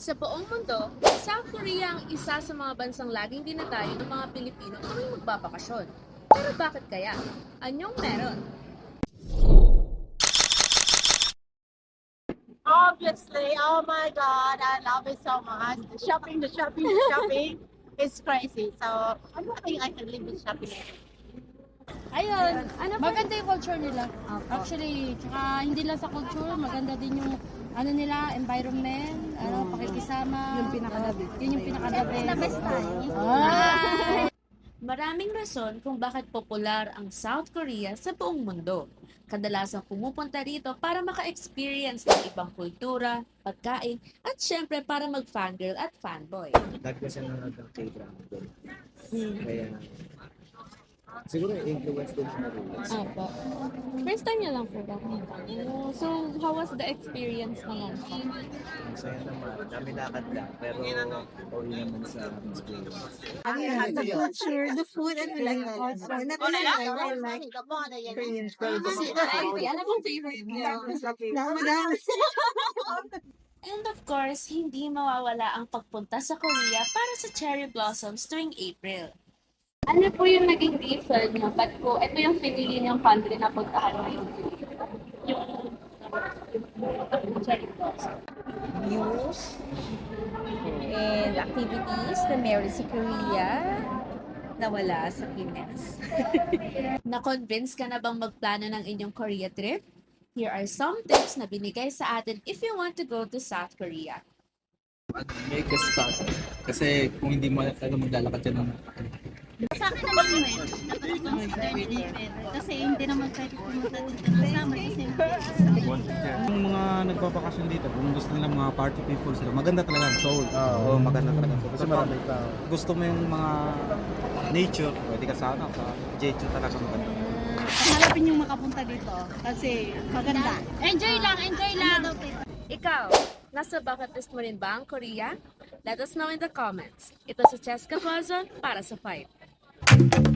Sa buong mundo, South Korea ang isa sa mga bansang laging dinadayo ng mga Pilipino tuwing magbabakasyon. Pero bakit kaya? Anyong meron? Obviously, oh my God, I love it so much. The shopping, the shopping, the shopping is crazy. So I don't think I can live with shopping. Ayun, maganda yung culture nila. Actually, tsaka hindi lang sa culture, maganda din yung ano nila, environment, ano, pakikisama. Yung pinakadabi. Yun yung pinakadabi. the best time. Maraming rason kung bakit popular ang South Korea sa buong mundo. Kadalasan pumupunta rito para maka-experience ng ibang kultura, pagkain, at syempre para mag-fangirl at fanboy. Dahil kasi nanonood ng K-drama doon. Kaya, siguro influence din ng Marulas. Opo. First time niya lang po ba? So, how was the experience naman po? Masaya naman. Dami lakad lang. Pero, okay naman sa experience. the culture, the food, and like also. Not only I like Korean food. Ano pong favorite niyo? Dami, dami. And of course, hindi mawawala ang pagpunta sa Korea para sa cherry blossoms tuwing April. Ano po yung naging reason niyo? Ba't po, ito yung pinili niyong country na puntahan ngayon? Yung views and activities na meron sa Korea na wala sa Pinas. Na-convince ka na bang magplano ng inyong Korea trip? Here are some tips na binigay sa atin if you want to go to South Korea. make a start. Kasi kung hindi mo talaga maglalakad ka ng Sa akin naman mo eh. Dapat consider din better. Kasi hindi naman pwede pumunta dito ng summer kasi Yung mga nagbabakasyon dito, kung gusto nila mga party people sila, maganda talaga ang Seoul. Oo, maganda talaga. So, kasi marami tao. Gusto mo yung mga nature, pwede ka sana sa Jeju talaga maganda. hanapin yung makapunta dito. Kasi maganda. Enjoy lang, enjoy lang! Ikaw, nasa bucket list mo rin ba ang Korea? Let us know in the comments. Ito si Cheska Pozon para sa Thank you.